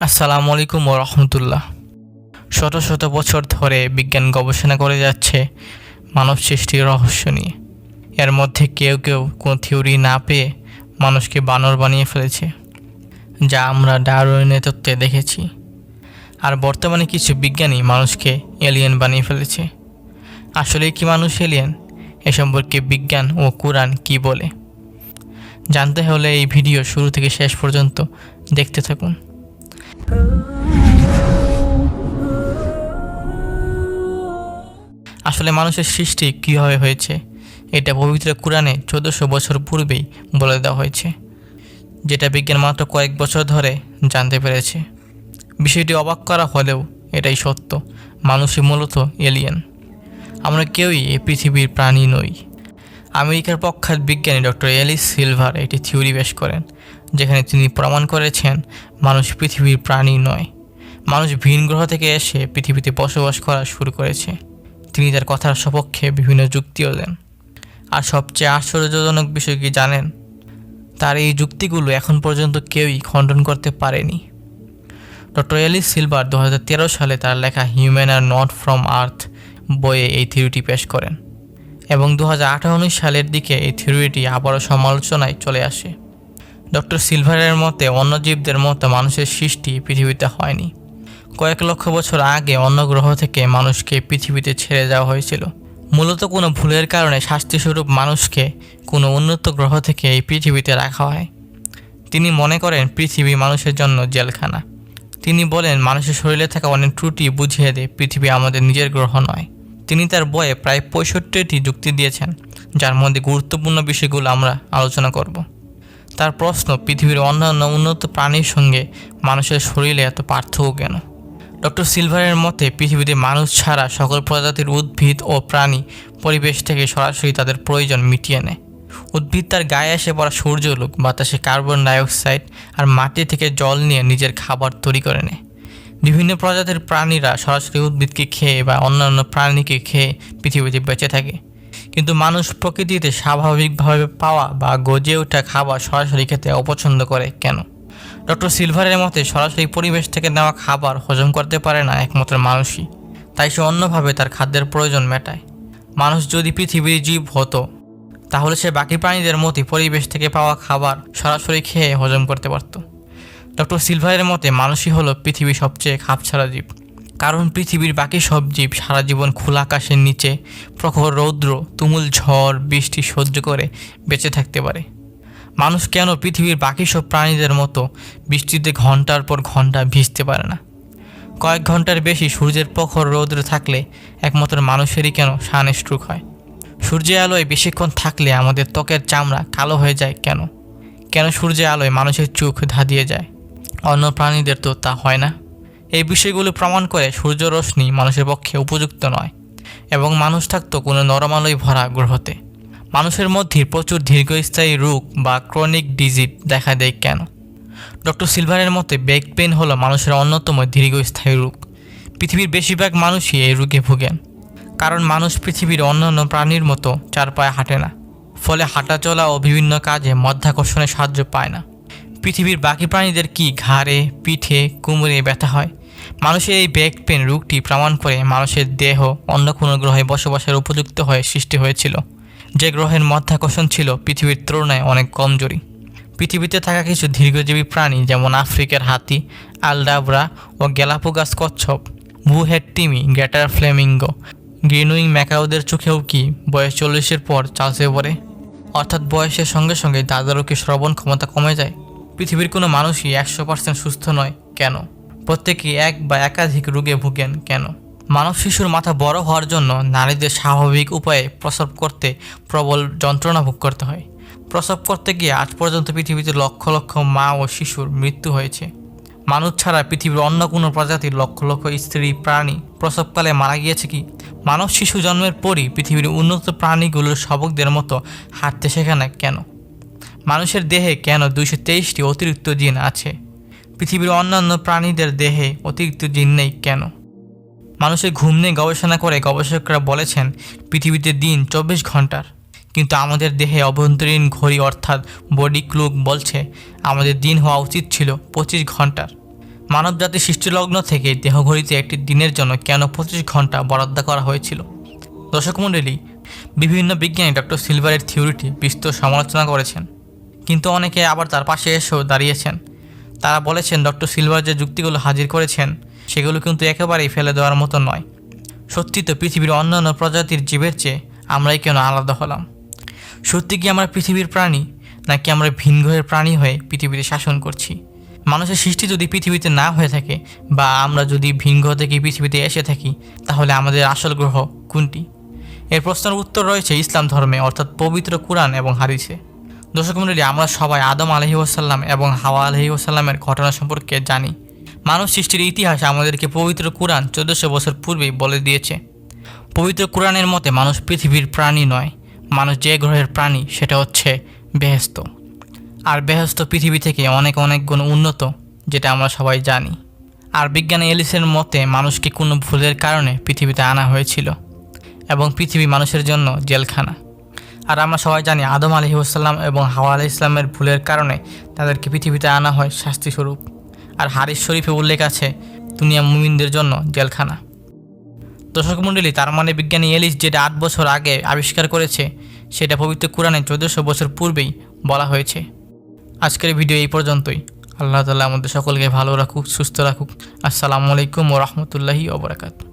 আসসালামু আলাইকুম রহমতুল্লাহ শত শত বছর ধরে বিজ্ঞান গবেষণা করে যাচ্ছে মানব সৃষ্টির রহস্য নিয়ে। এর মধ্যে কেউ কেউ কোনো থিওরি না পেয়ে মানুষকে বানর বানিয়ে ফেলেছে, যা আমরা ডারউইনের তত্ত্বে দেখেছি। আর বর্তমানে কিছু বিজ্ঞানী মানুষকে এলিয়েন বানিয়ে ফেলেছে। আসলে কি মানুষ এলিয়েন? এ সম্পর্কে বিজ্ঞান ও কোরআন কি বলে? জানতে হলে এই ভিডিও শুরু থেকে শেষ পর্যন্ত দেখতে থাকুন। আসলে মানুষের সৃষ্টি কীভাবে হয়েছে, এটা পবিত্র কোরআনে চোদ্দোশো বছর পূর্বেই বলে দেওয়া হয়েছে। যেটা বিজ্ঞান মাত্র কয়েক বছর ধরে জানতে পেরেছে। বিষয়টি অবাক করা হলেও এটাই সত্য, মানুষই মূলত এলিয়েন আমরা কেউই এই পৃথিবীর প্রাণী নই। আমেরিকার পক্ষাত বিজ্ঞানী ডক্টর এলিস সিলভার একটি থিওরি পেশ করেন। যেখানে তিনি প্রমাণ করেছেন মানুষ পৃথিবীর প্রাণী নয়। মানুষ ভিন গ্রহ থেকে এসে পৃথিবীতে বসবাস করা শুরু করেছে। তিনি তার কথার সপক্ষে বিভিন্ন যুক্তিও দেন। আর সবচেয়ে আশ্চর্যজনক বিষয় কি জানেন? তার এই যুক্তিগুলো এখন পর্যন্ত কেউই খণ্ডন করতে পারেনি। ডক্টর এলিস সিলভার দু হাজার তেরো সালে তার লেখা human are not from earth বইয়ে এই থিওরিটি পেশ করেন এবং দু সালের দিকে এই থিওরিটি আবারও সমালোচনায় চলে আসে। ডক্টর সিলভারের মতে অন্য জীবদের মতো মানুষের সৃষ্টি পৃথিবীতে হয়নি। কয়েক লক্ষ বছর আগে অন্য গ্রহ থেকে মানুষকে পৃথিবীতে ছেড়ে যাওয়া হয়েছিল। মূলত কোনো ভুলের কারণে শাস্তিস্বরূপ মানুষকে কোনো উন্নত গ্রহ থেকে এই পৃথিবীতে রাখা হয়। তিনি মনে করেন পৃথিবী মানুষের জন্য জেলখানা। তিনি বলেন, মানুষের শরীরে থাকা অনেক ত্রুটি বুঝিয়ে দেয় পৃথিবী আমাদের নিজের গ্রহ নয়। তিনি তার বইয়ে প্রায় পঁয়ষট্টিটি যুক্তি দিয়েছেন, যার মধ্যে গুরুত্বপূর্ণ বিষয়গুলো আমরা আলোচনা করব। তার প্রশ্ন, পৃথিবীর অন্যান্য উন্নত প্রাণীর সঙ্গে মানুষের শরীরে এত পার্থক্য কেন? ডক্টর সিলভারের মতে, পৃথিবীতে মানুষ ছাড়া সকল প্রজাতির উদ্ভিদ ও প্রাণী পরিবেশ থেকে সরাসরি তাদের প্রয়োজন মিটিয়ে নেয়। উদ্ভিদ তার গায়ে এসে পড়া সূর্যলোক, বাতাসে কার্বন ডাইঅক্সাইড আর মাটি থেকে জল নিয়ে নিজের খাবার তৈরি করে নেয়। বিভিন্ন প্রজাতির প্রাণীরা সরাসরি উদ্ভিদকে খেয়ে বা অন্যান্য প্রাণীকে খেয়ে পৃথিবীতে বেঁচে থাকে। কিন্তু মানুষ প্রকৃতিতে স্বাভাবিকভাবে পাওয়া বা গজে ওঠা খাবার সরাসরি খেতে অপছন্দ করে কেন? ডক্টর সিলভারের মতে, সরাসরি পরিবেশ থেকে নেওয়া খাবার হজম করতে পারে না একমাত্র মানুষই। তাই সে অন্যভাবে তার খাদ্যের প্রয়োজন মেটায়। মানুষ যদি পৃথিবীর জীব হতো, তাহলে সে বাকি প্রাণীদের মতোই পরিবেশ থেকে পাওয়া খাবার সরাসরি খেয়ে হজম করতে পারত। ডক্টর সিলভারের মতে, মানুষই হলো পৃথিবীর সবচেয়ে খাপছাড়া জীব। কারণ পৃথিবীর বাকি সব জীব সারা জীবন খোলা আকাশের নিচে, প্রখর রৌদ্র, তুমুল ঝড়, বৃষ্টি সহ্য করে বেঁচে থাকতে পারে। মানুষ কেন পৃথিবীর বাকি সব প্রাণীদের মতো বৃষ্টিতে ঘণ্টার পর ঘণ্টা ভিজতে পারে না? কয়েক ঘণ্টার বেশি সূর্যের প্রখর রৌদ্রে থাকলে একমাত্র মানুষেরই কেন সান স্ট্রোক হয়? সূর্যের আলোয় বেশিক্ষণ থাকলে আমাদের ত্বকের চামড়া কালো হয়ে যায় কেন? কেন সূর্যের আলোয় মানুষের চোখ ধাঁধিয়ে যায়? অন্য প্রাণীদের তো তা হয় না। এই বিষয়গুলো প্রমাণ করে সূর্য রশ্মি মানুষের পক্ষে উপযুক্ত নয় এবং মানুষ থাকতো কোনো নরমালয় ভরা গ্রহতে। মানুষের মধ্যে প্রচুর দীর্ঘস্থায়ী রোগ বা ক্রনিক ডিজিজ দেখা দেয় কেন? ডক্টর সিলভারের মতে ব্যাক পেন হলো মানুষের অন্যতম দীর্ঘস্থায়ী রোগ। পৃথিবীর বেশিরভাগ মানুষই এই রোগে ভোগেন। কারণ মানুষ পৃথিবীর অন্যান্য প্রাণীর মতো চার পায়ে হাঁটে না। ফলে হাঁটাচলা ও বিভিন্ন কাজে মধ্যাকর্ষণের সাহায্য পায় না। পৃথিবীর বাকি প্রাণীদের কি ঘাড়ে, পিঠে, কোমরে ব্যথা হয়? মানুষের এই ব্যাক পেন রোগটি প্রমাণ করে মানুষের দেহ অন্য কোনো গ্রহে বসবাসের উপযুক্ত হয়ে সৃষ্টি হয়েছিল। যে গ্রহের মধ্যাকর্ষণ ছিল পৃথিবীর তুলনায় অনেক কমজোরি। পৃথিবীতে থাকা কিছু দীর্ঘজীবী প্রাণী যেমন আফ্রিকার হাতি, আলডাবরা ও গ্যালাপোগাস কচ্ছপ বুহেড টিমি গ্রেটার ফ্লেমিঙ্গো, গ্রিনুইং ম্যাকাওদের চোখেও কি বয়স চল্লিশের পর চালসে পড়ে? অর্থাৎ বয়সের সঙ্গে সঙ্গে তাদেরও কি শ্রবণ ক্ষমতা কমে যায়? পৃথিবীর কোনো মানুষই একশো পার্সেন্ট সুস্থ নয়। কেন? প্রত্যেকেই এক বা একাধিক রোগে ভুগেন কেন? মানব শিশুর মাথা বড় হওয়ার জন্য নারীদের স্বাভাবিক উপায়ে প্রসব করতে প্রবল যন্ত্রণা ভোগ করতে হয়। প্রসব করতে গিয়ে আজ পর্যন্ত পৃথিবীতে লক্ষ লক্ষ মা ও শিশুর মৃত্যু হয়েছে। মানুষ ছাড়া পৃথিবীর অন্য কোনো প্রজাতির লক্ষ লক্ষ স্ত্রী, প্রাণী প্রসবকালে মারা গিয়েছে কি? মানব শিশু জন্মের পরই পৃথিবীর উন্নত প্রাণীগুলোর শাবকদের মতো হাঁটতে শেখে না কেন? মানুষের দেহে কেন দুইশো তেইশটি অতিরিক্ত জিন আছে? পৃথিবীর অন্যান্য প্রাণীদের দেহে অতিরিক্ত জিন নেই কেন? মানুষের ঘুম নিয়ে গবেষণা করে গবেষকরা বলেছেন, পৃথিবীতে দিন চব্বিশ ঘণ্টার। কিন্তু আমাদের দেহে অভ্যন্তরীণ ঘড়ি অর্থাৎ বডি ক্লুক বলছে, আমাদের দিন হওয়া উচিত ছিল পঁচিশ ঘণ্টার। মানবজাতির সৃষ্টিলগ্ন থেকে দেহঘড়িতে একটি দিনের জন্য কেন পঁচিশ ঘণ্টা বরাদ্দ করা হয়েছিল? দর্শক মণ্ডলী, বিভিন্ন বিজ্ঞানী ডক্টর সিলভারের থিওরিটি বিস্তর সমালোচনা করেছেন। কিন্তু অনেকে আবার তার পাশে এসেও দাঁড়িয়েছেন। তারা বলেছেন, ডক্টর সিলভার যে যুক্তিগুলো হাজির করেছেন, সেগুলো কিন্তু একেবারেই ফেলে দেওয়ার মতো নয়। সত্যি তো পৃথিবীর অন্যান্য প্রজাতির জীবের চেয়ে আমরাই কেন আলাদা হলাম? সত্যি কি আমরা পৃথিবীর প্রাণী, নাকি আমরা ভিন গ্রহের প্রাণী হয়ে পৃথিবীতে শাসন করছি? মানুষের সৃষ্টি যদি পৃথিবীতে না হয়ে থাকে, বা আমরা যদি ভিন গ্রহ থেকে পৃথিবীতে এসে থাকি, তাহলে আমাদের আসল গ্রহ কোনটি? এর প্রশ্নের উত্তর রয়েছে ইসলাম ধর্মে, অর্থাৎ পবিত্র কোরআন এবং হাদিসে। দর্শক মণ্ডলী আমরা সবাই আদম আলহি ওসাল্লাম এবং হাওয়া আলহি ওসাল্লামের ঘটনা সম্পর্কে জানি। মানব সৃষ্টির ইতিহাস আমাদেরকে পবিত্র কোরআন চোদ্দশো বছর পূর্বেই বলে দিয়েছে। পবিত্র কোরআনের মতে মানুষ পৃথিবীর প্রাণী নয়, মানুষ যে গ্রহের প্রাণী সেটা হচ্ছে বেহেস্ত আর বেহেস্ত পৃথিবী থেকে অনেক অনেক গুণ উন্নত, যেটা আমরা সবাই জানি। আর বিজ্ঞানী এলিসের মতে মানুষকে কোনো ভুলের কারণে পৃথিবীতে আনা হয়েছিল এবং পৃথিবী মানুষের জন্য জেলখানা। আর আমরা সবাই জানি আদম আলি ওসাল্লাম এবং হাওয়া আলি ইসলামের ভুলের কারণে তাদেরকে পৃথিবীতে আনা হয় শাস্তিস্বরূপ আর হারিস শরীফে উল্লেখ আছে, দুনিয়া মুমিনদের জন্য জেলখানা। দর্শক মণ্ডলী, তার মানে বিজ্ঞানী এলিস যেটা আট বছর আগে আবিষ্কার করেছে, সেটা পবিত্র কোরআনে চোদ্দোশো বছর পূর্বেই বলা হয়েছে। আজকের ভিডিও এই পর্যন্তই। আল্লাহ তালা আমাদের সকলকে ভালো রাখুক, সুস্থ রাখুক। আসসালামু আলাইকুম ও রহমতুল্লাহি ওবরাকাত